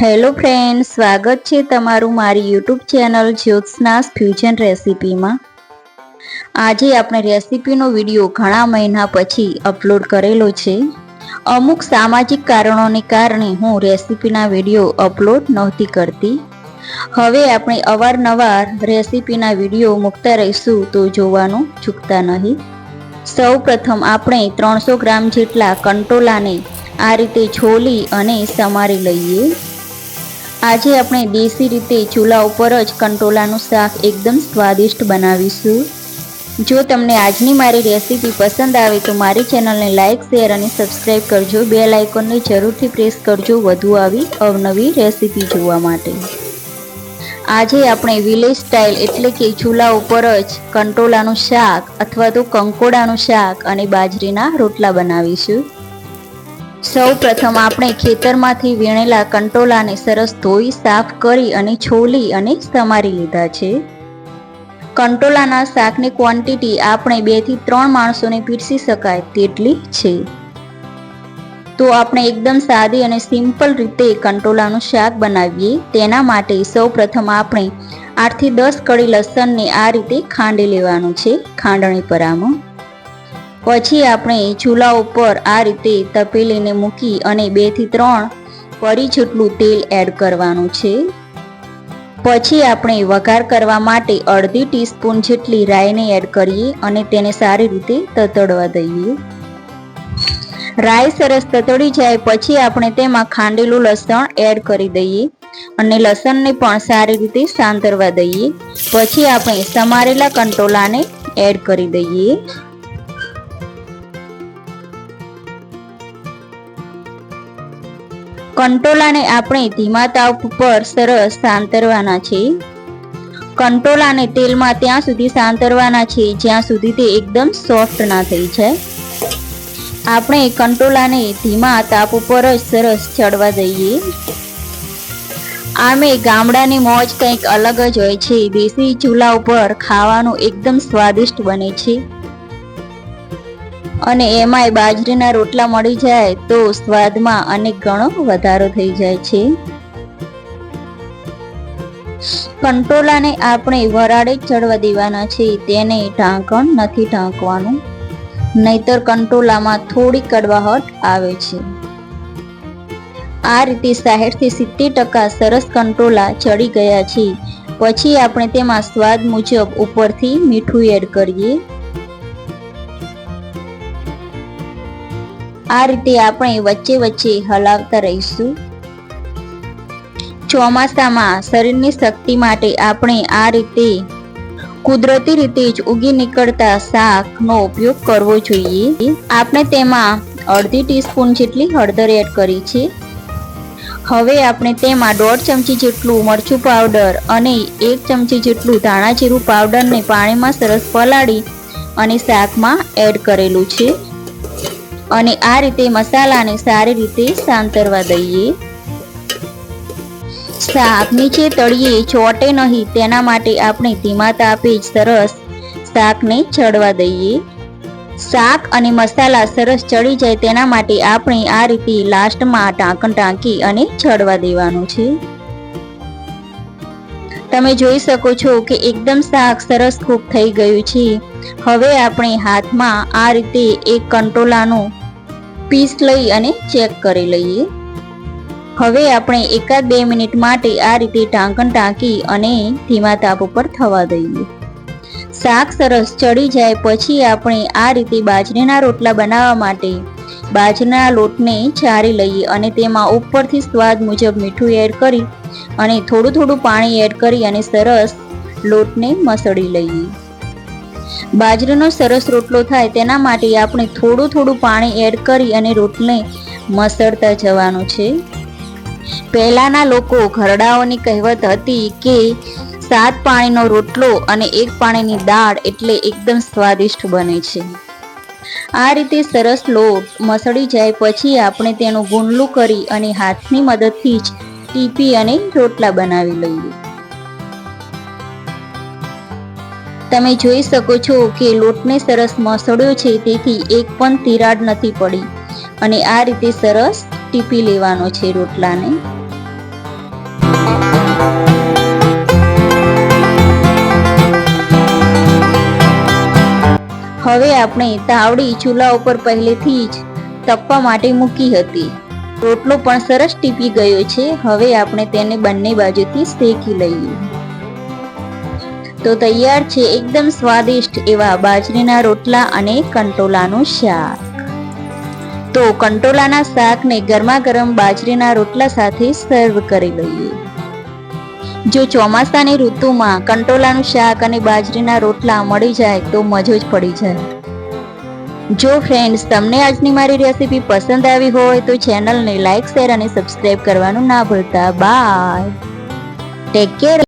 Hello friend સ્વાગત છે તમારું મારી યુટ્યુબ ચેનલ જ્યોત્સનાસ ફ્યુઝન રેસિપીમાં. આજે આપણે રેસિપીનો વીડિયો ઘણા મહિના પછી અપલોડ કરેલો છે. અમુક સામાજિક કારણોને કારણે હું રેસિપીના વીડિયો અપલોડ નહોતી કરતી. હવે આપણે અવારનવાર રેસિપીના વીડિયો મૂકતા રહીશું તો જોવાનું ચૂકતા નહીં. સૌ પ્રથમ આપણે ત્રણસો ગ્રામ જેટલા કંટોલાને આ રીતે છોલી અને સમારી લઈએ. આજે આપણે દેશી રીતે ચૂલા ઉપર જ કંટોલાનું શાક એકદમ સ્વાદિષ્ટ બનાવીશું. જો તમને આજની મારી રેસીપી પસંદ આવે તો મારી ચેનલને લાઇક શેર અને સબસ્ક્રાઈબ કરજો. બે લાઇકોનને જરૂરથી પ્રેસ કરજો વધુ આવી અવનવી રેસીપી જોવા માટે. આજે આપણે વિલેજ સ્ટાઇલ એટલે કે ચૂલા ઉપર જ કંટોલાનું શાક અથવા તો કંકોડાનું શાક અને બાજરીના રોટલા બનાવીશું. સૌ પ્રથમ આપણે ખેતરમાંથી વીણેલા કંટોલાને સરસ ધોઈ, સાફ કરી અને છોલી અને સમારી લીધા છે. કંટોલાના શાકની ક્વોન્ટિટી આપણે બેથી ત્રણ માણસોને પીરસી શકાય તેટલી છે. તો આપણે એકદમ સાદી અને સિમ્પલ રીતે કંટોલાનું શાક બનાવીએ. તેના માટે સૌ પ્રથમ આપણે આઠથી દસ કડી લસણને આ રીતે ખાંડી લેવાનું છે. ખાંડણી પરામાં પછી આપણે ચૂલા ઉપર આ રીતે તપેલીને મૂકી અને બેથી ત્રણ પરી જેટલું તેલ એડ કરવાનું છે. પછી આપણે વઘાર કરવા માટે અડધી ટીસ્પૂન જેટલી રાઈને એડ કરીએ અને તેને સારી રીતે તતડવા દઈએ. રાઈ સરસ તતડી જાય પછી આપણે તેમાં ખાંડેલું લસણ એડ કરી દઈએ અને લસણને પણ સારી રીતે સાંતરવા દઈએ. પછી આપણે સમારેલા કંટોલાને એડ કરી દઈએ. કંટોલાને આપણે ધીમા તાપ પર સરસ સાંતરવાના છે. કંટોલાને તેલમાં ત્યાં સુધી સાંતરવાના છે, જ્યાં સુધી તે એકદમ સોફ્ટ ના થઈ જાય. આપણે કંટોલાને ધીમા તાપ ઉપર જ સરસ ચડવા દઈએ. આમે ગામડાની મોજ કંઈક અલગ જ હોય છે, દેશી ચૂલા ઉપર ખાવાનું એકદમ સ્વાદિષ્ટ બને છે. અને એમાંય બાજરીના રોટલા મળી જાય તો સ્વાદમાં અનેક ગણો વધારો થઈ જાય છે. કંટોલાને આપણે વરાળે ચડવા દેવાના છે, તેને ઢાંકણ નથી ઢાંકવાનું. નહીતર કંટોલામાં થોડી કડવાહટ આવે છે. આ રીતે સાહીઠથી સિત્તેર ટકા સરસ કંટોલા ચડી ગયા છે. પછી આપણે તેમાં સ્વાદ મુજબ ઉપરથી મીઠું એડ કરીએ. આ રીતે આપણે વચ્ચે વચ્ચે હલાવતા રહીશું. ચોમાસામાં શરીરની શક્તિ માટે આપણે આ રીતે કુદરતી રીતે જ ઉગી નીકળતા શાકનો ઉપયોગ કરવો જોઈએ. આપણે તેમાં અડધી ટીસ્પૂન જેટલી હળદર એડ કરી છે. હવે આપણે તેમાં દોઢ ચમચી જેટલું મરચું પાવડર અને એક ચમચી જેટલું ધાણા જીરું પાવડરને પાણીમાં સરસ પલાળી અને શાકમાં એડ કરેલું છે. અને આ રીતે મસાલાને સારી રીતે સાંતરવા દઈએ. શાક નીચે તળીએ ચોટે નહીં, તેના માટે આપણે ધીમા તાપે જ સરસ શાકને ચડવા દઈએ. શાક અને મસાલા સરસ ચડી જાય તેના માટે આપણે આ રીતે લાસ્ટમાં ઢાંકણ ટાંકી અને ચડવા દેવાનું છે. તમે જોઈ શકો છો કે એકદમ શાક સરસ ખૂબ થઈ ગયું છે. હવે આપણે હાથમાં આ રીતે એક કંટોલાનું પીસ લઈ અને ચેક કરી લઈએ. હવે આપણે એકાદ બે મિનિટ માટે આ રીતે ઢાંકણ ટાંકી અને ધીમા તાપ ઉપર થવા દઈએ. શાક સરસ ચડી જાય પછી આપણે આ રીતે બાજરીના રોટલા બનાવવા માટે બાજરીના લોટને ચારી લઈએ અને તેમાં ઉપરથી સ્વાદ મુજબ મીઠું એડ કરી અને થોડું થોડું પાણી એડ કરી અને સરસ લોટને મસળી લઈએ. બાજરીનો સરસ રોટલો થાય તેના માટે આપણે થોડું થોડું પાણી એડ કરી અને રોટલે મસળતા જવાનું છે. પહેલાના લોકો ઘરડાઓની કહેવત હતી કે સાત પાણીનો રોટલો અને એક પાણીની દાળ એટલે એકદમ સ્વાદિષ્ટ બને છે. આ રીતે સરસ લોટ મસળી જાય પછી આપણે તેનું ગુંડલું કરી અને હાથની મદદથી જ ટીપી અને રોટલા બનાવી લઈએ. તમે જોઈ શકો છો કે લોટને સરસ મસળ્યો છે, તેથી એક પણ તિરાડ નથી પડી. અને આ રીતે સરસ ટીપી લેવાનો છે રોટલાને. હવે આપણે તાવડી ચૂલા ઉપર પહેલેથી જ તપવા માટે મૂકી હતી. રોટલો પણ સરસ ટીપી ગયો છે. હવે આપણે તેને બંને બાજુથી શેકી લઈએ. તો તૈયાર છે એકદમ સ્વાદિષ્ટ એવા બાજરીના રોટલા અને કંટોલાનું શાક. તો કંટોલાના શાકને ગરમા ગરમ બાજરીના રોટલા સાથે સર્વ કરી લઈએ. જો ચોમાસાની ઋતુમાં કંટોલાનું શાક અને બાજરીના રોટલા મળી જાય તો મજો જ પડી જાય. જો ફ્રેન્ડ્સ તમને આજની મારી રેસીપી પસંદ આવી હોય તો ચેનલને લાઇક શેર અને સબસ્ક્રાઈબ કરવાનું ના ભૂલતા. Bye take care